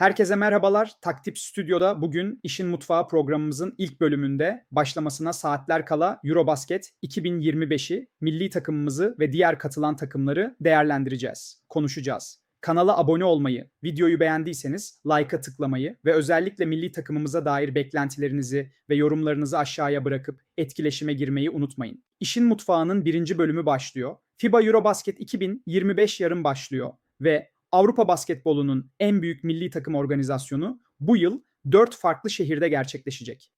Herkese merhabalar. Taktip Stüdyo'da bugün İşin Mutfağı programımızın ilk bölümünde başlamasına saatler kala Eurobasket 2025'i, milli takımımızı ve diğer katılan takımları değerlendireceğiz, konuşacağız. Kanala abone olmayı, videoyu beğendiyseniz like'a tıklamayı ve özellikle milli takımımıza dair beklentilerinizi ve yorumlarınızı aşağıya bırakıp etkileşime girmeyi unutmayın. İşin Mutfağı'nın birinci bölümü başlıyor. FIBA Eurobasket 2025 yarın başlıyor ve Avrupa basketbolunun en büyük milli takım organizasyonu bu yıl 4 farklı şehirde gerçekleşecek.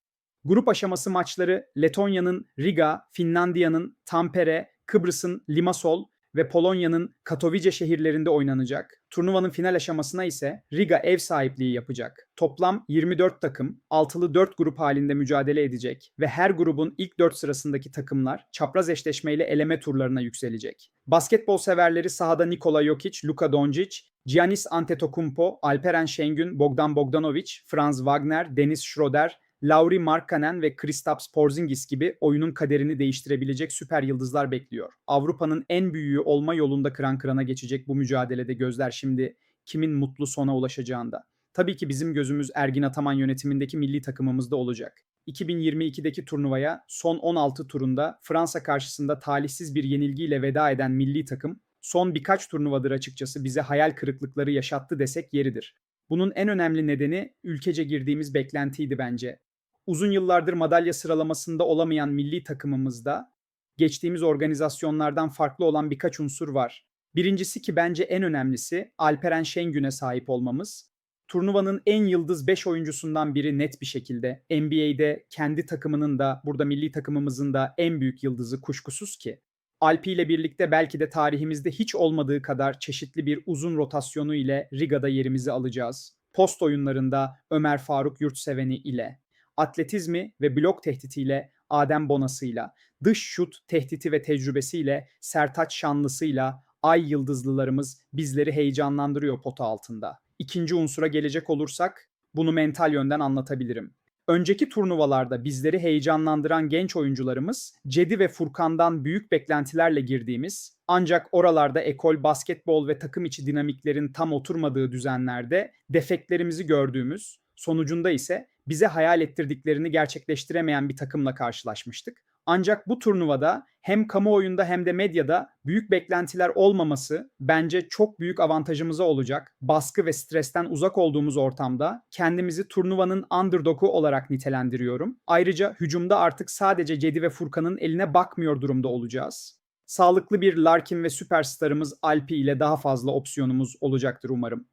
Grup aşaması maçları Letonya'nın Riga, Finlandiya'nın Tampere, Kıbrıs'ın Limassol ve Polonya'nın Katowice şehirlerinde oynanacak. Turnuvanın final aşamasına ise Riga ev sahipliği yapacak. Toplam 24 takım altılı 4 grup halinde mücadele edecek ve her grubun ilk 4 sırasındaki takımlar çapraz eşleşmeyle eleme turlarına yükselecek. Basketbol severleri sahada Nikola Jokic, Luka Doncic, Giannis Antetokounmpo, Alperen Şengün, Bogdan Bogdanovic, Franz Wagner, Dennis Schroeder, Lauri Markkanen ve Kristaps Porzingis gibi oyunun kaderini değiştirebilecek süper yıldızlar bekliyor. Avrupa'nın en büyüğü olma yolunda kıran kırana geçecek bu mücadelede gözler şimdi kimin mutlu sona ulaşacağında. Tabii ki bizim gözümüz Ergin Ataman yönetimindeki milli takımımızda olacak. 2022'deki turnuvaya son 16 turunda Fransa karşısında talihsiz bir yenilgiyle veda eden milli takım son birkaç turnuvadır açıkçası bize hayal kırıklıkları yaşattı desek yeridir. Bunun en önemli nedeni ülkece girdiğimiz beklentiydi bence uzun yıllardır madalya sıralamasında olamayan milli takımımızda geçtiğimiz organizasyonlardan farklı olan birkaç unsur var. Birincisi ki bence en önemlisi Alperen Şengün'e sahip olmamız. Turnuvanın en yıldız 5 oyuncusundan biri net bir şekilde. NBA'de kendi takımının da burada milli takımımızın da en büyük yıldızı kuşkusuz ki. Alpi ile birlikte belki de tarihimizde hiç olmadığı kadar çeşitli bir uzun rotasyonu ile Riga'da yerimizi alacağız. Post oyunlarında Ömer Faruk Yurtseveni ile atletizmi ve blok tehditiyle Adem Bonası'yla, dış şut tehditi ve tecrübesiyle Sertaç Şanlısı'yla ay yıldızlılarımız bizleri heyecanlandırıyor pota altında. İkinci unsura gelecek olursak bunu mental yönden anlatabilirim. Önceki turnuvalarda bizleri heyecanlandıran genç oyuncularımız Cedi ve Furkan'dan büyük beklentilerle girdiğimiz ancak oralarda ekol, basketbol ve takım içi dinamiklerin tam oturmadığı düzenlerde defeklerimizi gördüğümüz, sonucunda ise bize hayal ettirdiklerini gerçekleştiremeyen bir takımla karşılaşmıştık. Ancak bu turnuvada hem kamuoyunda hem de medyada büyük beklentiler olmaması bence çok büyük avantajımıza olacak. Baskı ve stresten uzak olduğumuz ortamda kendimizi turnuvanın underdog'u olarak nitelendiriyorum. Ayrıca hücumda artık sadece Cedi ve Furkan'ın eline bakmıyor durumda olacağız. Sağlıklı bir Larkin ve süperstarımız Alpi ile daha fazla opsiyonumuz olacaktır umarım.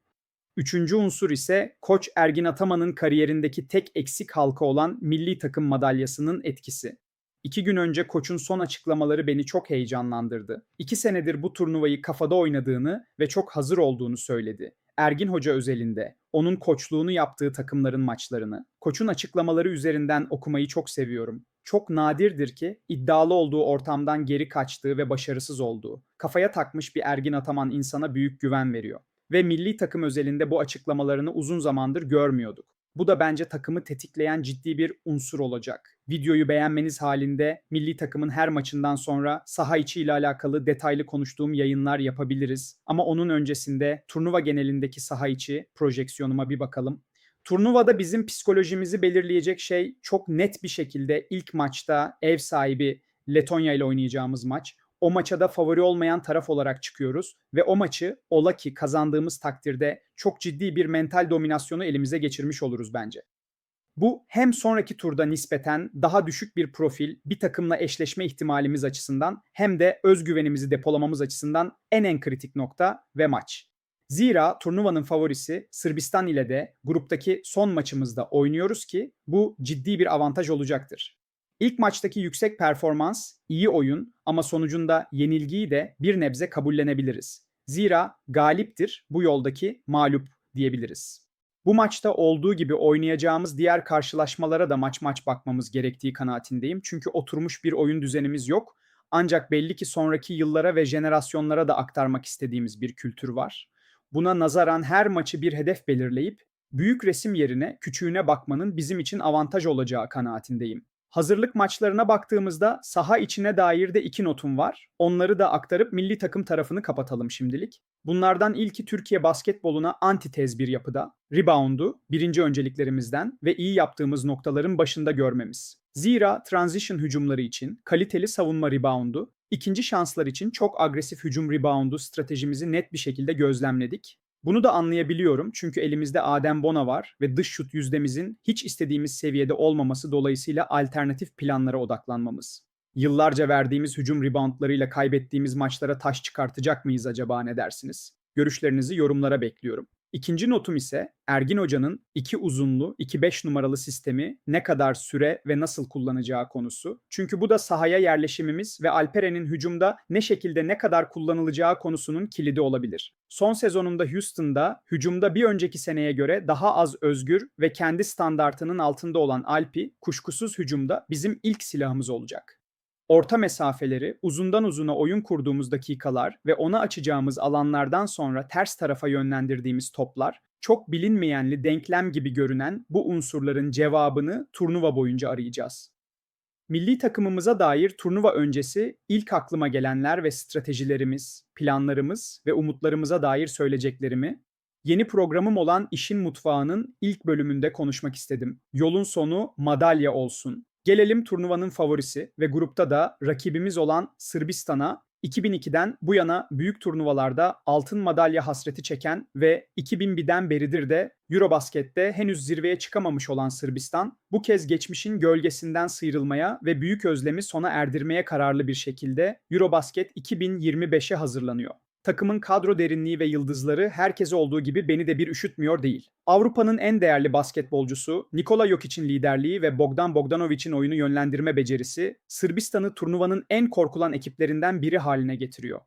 Üçüncü unsur ise Koç Ergin Ataman'ın kariyerindeki tek eksik halka olan milli takım madalyasının etkisi. İki gün önce koçun son açıklamaları beni çok heyecanlandırdı. İki senedir bu turnuvayı kafada oynadığını ve çok hazır olduğunu söyledi. Ergin Hoca özelinde, onun koçluğunu yaptığı takımların maçlarını, koçun açıklamaları üzerinden okumayı çok seviyorum. Çok nadirdir ki iddialı olduğu ortamdan geri kaçtığı ve başarısız olduğu. Kafaya takmış bir Ergin Ataman insana büyük güven veriyor ve milli takım özelinde bu açıklamalarını uzun zamandır görmüyorduk. Bu da bence takımı tetikleyen ciddi bir unsur olacak. Videoyu beğenmeniz halinde milli takımın her maçından sonra saha içi ile alakalı detaylı konuştuğum yayınlar yapabiliriz. Ama onun öncesinde turnuva genelindeki saha içi projeksiyonuma bir bakalım. Turnuvada bizim psikolojimizi belirleyecek şey çok net bir şekilde ilk maçta ev sahibi Letonya ile oynayacağımız maç o maça da favori olmayan taraf olarak çıkıyoruz ve o maçı ola ki kazandığımız takdirde çok ciddi bir mental dominasyonu elimize geçirmiş oluruz bence. Bu hem sonraki turda nispeten daha düşük bir profil bir takımla eşleşme ihtimalimiz açısından hem de özgüvenimizi depolamamız açısından en en kritik nokta ve maç. Zira turnuvanın favorisi Sırbistan ile de gruptaki son maçımızda oynuyoruz ki bu ciddi bir avantaj olacaktır. İlk maçtaki yüksek performans, iyi oyun ama sonucunda yenilgiyi de bir nebze kabullenebiliriz. Zira galiptir bu yoldaki mağlup diyebiliriz. Bu maçta olduğu gibi oynayacağımız diğer karşılaşmalara da maç maç bakmamız gerektiği kanaatindeyim. Çünkü oturmuş bir oyun düzenimiz yok. Ancak belli ki sonraki yıllara ve jenerasyonlara da aktarmak istediğimiz bir kültür var. Buna nazaran her maçı bir hedef belirleyip büyük resim yerine küçüğüne bakmanın bizim için avantaj olacağı kanaatindeyim. Hazırlık maçlarına baktığımızda saha içine dair de iki notum var. Onları da aktarıp milli takım tarafını kapatalım şimdilik. Bunlardan ilki Türkiye basketboluna antitez bir yapıda. Rebound'u birinci önceliklerimizden ve iyi yaptığımız noktaların başında görmemiz. Zira transition hücumları için kaliteli savunma reboundu, ikinci şanslar için çok agresif hücum reboundu stratejimizi net bir şekilde gözlemledik. Bunu da anlayabiliyorum çünkü elimizde Adem Bona var ve dış şut yüzdemizin hiç istediğimiz seviyede olmaması dolayısıyla alternatif planlara odaklanmamız. Yıllarca verdiğimiz hücum reboundlarıyla kaybettiğimiz maçlara taş çıkartacak mıyız acaba ne dersiniz? Görüşlerinizi yorumlara bekliyorum. İkinci notum ise Ergin Hoca'nın iki uzunlu, 2-5 numaralı sistemi ne kadar süre ve nasıl kullanacağı konusu. Çünkü bu da sahaya yerleşimimiz ve Alperen'in hücumda ne şekilde ne kadar kullanılacağı konusunun kilidi olabilir. Son sezonunda Houston'da hücumda bir önceki seneye göre daha az özgür ve kendi standartının altında olan Alpi kuşkusuz hücumda bizim ilk silahımız olacak orta mesafeleri, uzundan uzuna oyun kurduğumuz dakikalar ve ona açacağımız alanlardan sonra ters tarafa yönlendirdiğimiz toplar, çok bilinmeyenli denklem gibi görünen bu unsurların cevabını turnuva boyunca arayacağız. Milli takımımıza dair turnuva öncesi ilk aklıma gelenler ve stratejilerimiz, planlarımız ve umutlarımıza dair söyleyeceklerimi yeni programım olan İşin Mutfağı'nın ilk bölümünde konuşmak istedim. Yolun sonu madalya olsun. Gelelim turnuvanın favorisi ve grupta da rakibimiz olan Sırbistan'a 2002'den bu yana büyük turnuvalarda altın madalya hasreti çeken ve 2001'den beridir de Eurobasket'te henüz zirveye çıkamamış olan Sırbistan, bu kez geçmişin gölgesinden sıyrılmaya ve büyük özlemi sona erdirmeye kararlı bir şekilde Eurobasket 2025'e hazırlanıyor. Takımın kadro derinliği ve yıldızları herkese olduğu gibi beni de bir üşütmüyor değil. Avrupa'nın en değerli basketbolcusu Nikola Jokic'in liderliği ve Bogdan Bogdanovic'in oyunu yönlendirme becerisi Sırbistan'ı turnuvanın en korkulan ekiplerinden biri haline getiriyor.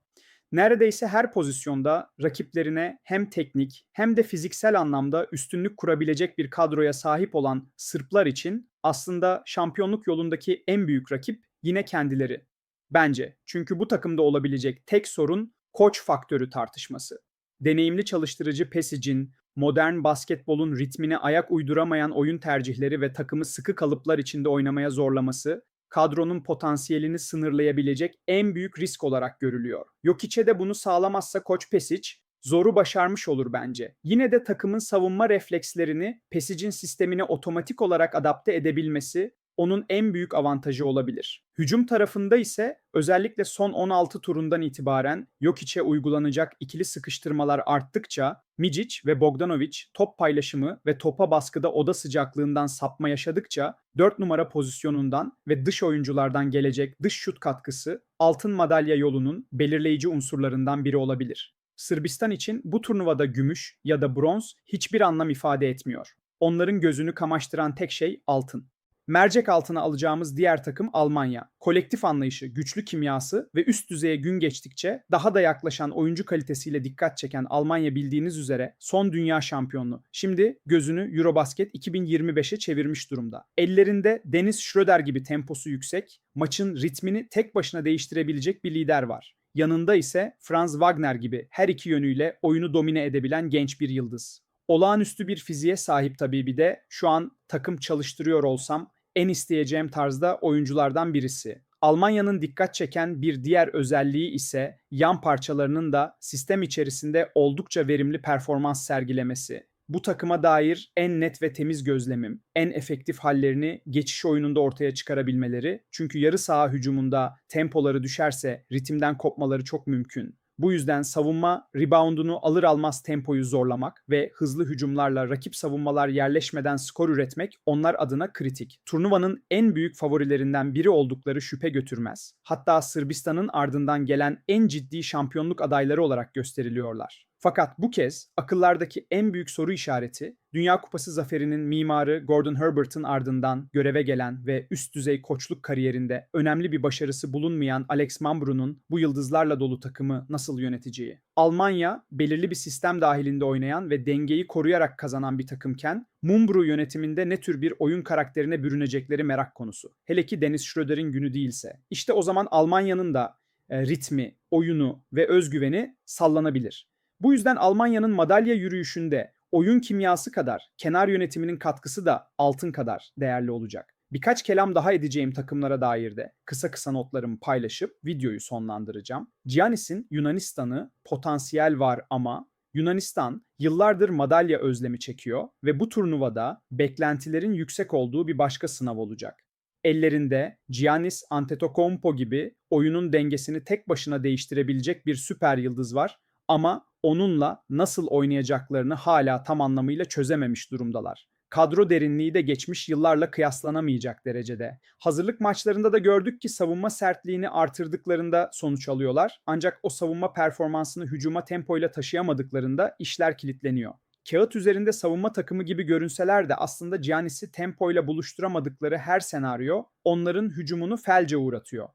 Neredeyse her pozisyonda rakiplerine hem teknik hem de fiziksel anlamda üstünlük kurabilecek bir kadroya sahip olan Sırplar için aslında şampiyonluk yolundaki en büyük rakip yine kendileri. Bence. Çünkü bu takımda olabilecek tek sorun koç faktörü tartışması. Deneyimli çalıştırıcı Pesic'in modern basketbolun ritmine ayak uyduramayan oyun tercihleri ve takımı sıkı kalıplar içinde oynamaya zorlaması kadronun potansiyelini sınırlayabilecek en büyük risk olarak görülüyor. Jokic'e de bunu sağlamazsa koç Pesic zoru başarmış olur bence. Yine de takımın savunma reflekslerini Pesic'in sistemine otomatik olarak adapte edebilmesi onun en büyük avantajı olabilir. Hücum tarafında ise özellikle son 16 turundan itibaren Jokic'e uygulanacak ikili sıkıştırmalar arttıkça Mijic ve Bogdanovic top paylaşımı ve topa baskıda oda sıcaklığından sapma yaşadıkça 4 numara pozisyonundan ve dış oyunculardan gelecek dış şut katkısı altın madalya yolunun belirleyici unsurlarından biri olabilir. Sırbistan için bu turnuvada gümüş ya da bronz hiçbir anlam ifade etmiyor. Onların gözünü kamaştıran tek şey altın. Mercek altına alacağımız diğer takım Almanya. Kolektif anlayışı, güçlü kimyası ve üst düzeye gün geçtikçe daha da yaklaşan oyuncu kalitesiyle dikkat çeken Almanya bildiğiniz üzere son dünya şampiyonu. Şimdi gözünü Eurobasket 2025'e çevirmiş durumda. Ellerinde Dennis Schröder gibi temposu yüksek, maçın ritmini tek başına değiştirebilecek bir lider var. Yanında ise Franz Wagner gibi her iki yönüyle oyunu domine edebilen genç bir yıldız. Olağanüstü bir fiziğe sahip tabii bir de şu an takım çalıştırıyor olsam en isteyeceğim tarzda oyunculardan birisi. Almanya'nın dikkat çeken bir diğer özelliği ise yan parçalarının da sistem içerisinde oldukça verimli performans sergilemesi. Bu takıma dair en net ve temiz gözlemim, en efektif hallerini geçiş oyununda ortaya çıkarabilmeleri. Çünkü yarı saha hücumunda tempoları düşerse ritimden kopmaları çok mümkün. Bu yüzden savunma reboundunu alır almaz tempoyu zorlamak ve hızlı hücumlarla rakip savunmalar yerleşmeden skor üretmek onlar adına kritik. Turnuvanın en büyük favorilerinden biri oldukları şüphe götürmez. Hatta Sırbistan'ın ardından gelen en ciddi şampiyonluk adayları olarak gösteriliyorlar. Fakat bu kez akıllardaki en büyük soru işareti Dünya Kupası zaferinin mimarı Gordon Herbert'ın ardından göreve gelen ve üst düzey koçluk kariyerinde önemli bir başarısı bulunmayan Alex Mambru'nun bu yıldızlarla dolu takımı nasıl yöneteceği. Almanya belirli bir sistem dahilinde oynayan ve dengeyi koruyarak kazanan bir takımken Mumbru yönetiminde ne tür bir oyun karakterine bürünecekleri merak konusu. Hele ki Dennis Schröder'in günü değilse. İşte o zaman Almanya'nın da e, ritmi, oyunu ve özgüveni sallanabilir. Bu yüzden Almanya'nın madalya yürüyüşünde oyun kimyası kadar kenar yönetiminin katkısı da altın kadar değerli olacak. Birkaç kelam daha edeceğim takımlara dair de kısa kısa notlarımı paylaşıp videoyu sonlandıracağım. Giannis'in Yunanistan'ı potansiyel var ama Yunanistan yıllardır madalya özlemi çekiyor ve bu turnuvada beklentilerin yüksek olduğu bir başka sınav olacak. Ellerinde Giannis Antetokounmpo gibi oyunun dengesini tek başına değiştirebilecek bir süper yıldız var ama onunla nasıl oynayacaklarını hala tam anlamıyla çözememiş durumdalar. Kadro derinliği de geçmiş yıllarla kıyaslanamayacak derecede. Hazırlık maçlarında da gördük ki savunma sertliğini artırdıklarında sonuç alıyorlar. Ancak o savunma performansını hücuma tempoyla taşıyamadıklarında işler kilitleniyor. Kağıt üzerinde savunma takımı gibi görünseler de aslında Giannis'i tempoyla buluşturamadıkları her senaryo onların hücumunu felce uğratıyor.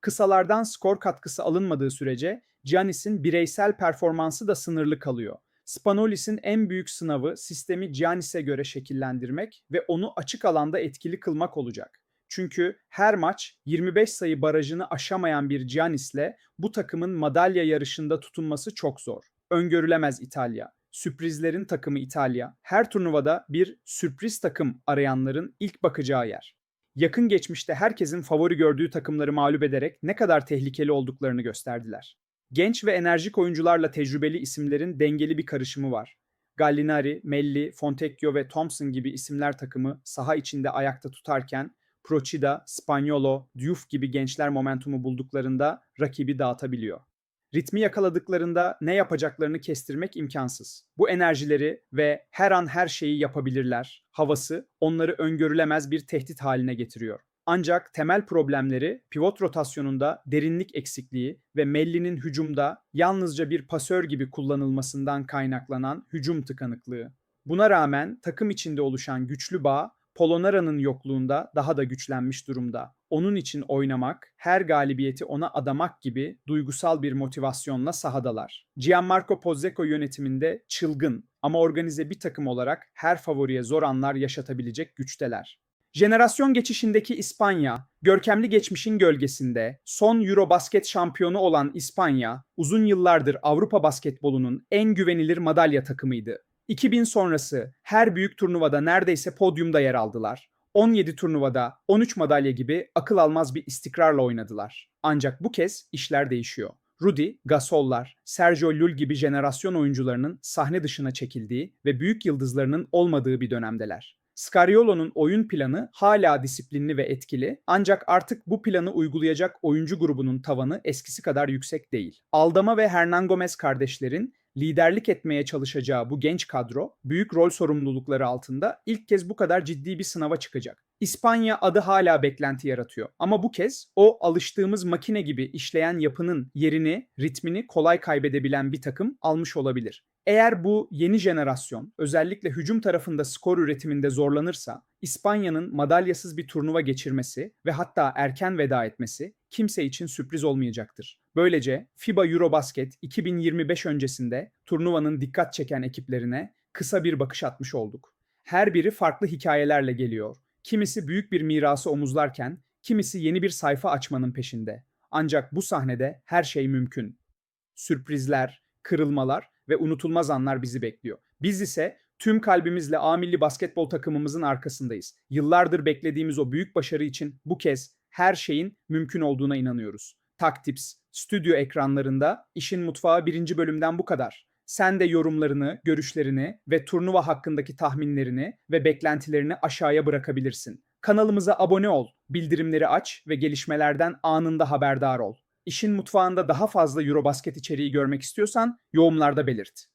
Kısalardan skor katkısı alınmadığı sürece Giannis'in bireysel performansı da sınırlı kalıyor. Spanolis'in en büyük sınavı sistemi Giannis'e göre şekillendirmek ve onu açık alanda etkili kılmak olacak. Çünkü her maç 25 sayı barajını aşamayan bir Giannis'le bu takımın madalya yarışında tutunması çok zor. Öngörülemez İtalya. Sürprizlerin takımı İtalya. Her turnuvada bir sürpriz takım arayanların ilk bakacağı yer. Yakın geçmişte herkesin favori gördüğü takımları mağlup ederek ne kadar tehlikeli olduklarını gösterdiler. Genç ve enerjik oyuncularla tecrübeli isimlerin dengeli bir karışımı var. Gallinari, Melli, Fontecchio ve Thompson gibi isimler takımı saha içinde ayakta tutarken Procida, Spaniolo, Diouf gibi gençler momentumu bulduklarında rakibi dağıtabiliyor. Ritmi yakaladıklarında ne yapacaklarını kestirmek imkansız. Bu enerjileri ve her an her şeyi yapabilirler havası onları öngörülemez bir tehdit haline getiriyor. Ancak temel problemleri pivot rotasyonunda derinlik eksikliği ve Melli'nin hücumda yalnızca bir pasör gibi kullanılmasından kaynaklanan hücum tıkanıklığı. Buna rağmen takım içinde oluşan güçlü bağ Polonara'nın yokluğunda daha da güçlenmiş durumda. Onun için oynamak, her galibiyeti ona adamak gibi duygusal bir motivasyonla sahadalar. Gianmarco Pozzecco yönetiminde çılgın ama organize bir takım olarak her favoriye zor anlar yaşatabilecek güçteler. Jenerasyon geçişindeki İspanya, görkemli geçmişin gölgesinde son Eurobasket şampiyonu olan İspanya, uzun yıllardır Avrupa basketbolunun en güvenilir madalya takımıydı. 2000 sonrası her büyük turnuvada neredeyse podyumda yer aldılar. 17 turnuvada 13 madalya gibi akıl almaz bir istikrarla oynadılar. Ancak bu kez işler değişiyor. Rudy, Gasol'lar, Sergio Llull gibi jenerasyon oyuncularının sahne dışına çekildiği ve büyük yıldızlarının olmadığı bir dönemdeler. Scariolo'nun oyun planı hala disiplinli ve etkili ancak artık bu planı uygulayacak oyuncu grubunun tavanı eskisi kadar yüksek değil. Aldama ve Hernan Gomez kardeşlerin liderlik etmeye çalışacağı bu genç kadro büyük rol sorumlulukları altında ilk kez bu kadar ciddi bir sınava çıkacak. İspanya adı hala beklenti yaratıyor ama bu kez o alıştığımız makine gibi işleyen yapının yerini, ritmini kolay kaybedebilen bir takım almış olabilir. Eğer bu yeni jenerasyon özellikle hücum tarafında skor üretiminde zorlanırsa İspanya'nın madalyasız bir turnuva geçirmesi ve hatta erken veda etmesi kimse için sürpriz olmayacaktır. Böylece FIBA Eurobasket 2025 öncesinde turnuvanın dikkat çeken ekiplerine kısa bir bakış atmış olduk. Her biri farklı hikayelerle geliyor. Kimisi büyük bir mirası omuzlarken, kimisi yeni bir sayfa açmanın peşinde. Ancak bu sahnede her şey mümkün. Sürprizler, kırılmalar ve unutulmaz anlar bizi bekliyor. Biz ise tüm kalbimizle A milli basketbol takımımızın arkasındayız. Yıllardır beklediğimiz o büyük başarı için bu kez her şeyin mümkün olduğuna inanıyoruz. Taktips, stüdyo ekranlarında işin mutfağı birinci bölümden bu kadar. Sen de yorumlarını, görüşlerini ve turnuva hakkındaki tahminlerini ve beklentilerini aşağıya bırakabilirsin. Kanalımıza abone ol, bildirimleri aç ve gelişmelerden anında haberdar ol. İşin mutfağında daha fazla Eurobasket içeriği görmek istiyorsan yorumlarda belirt.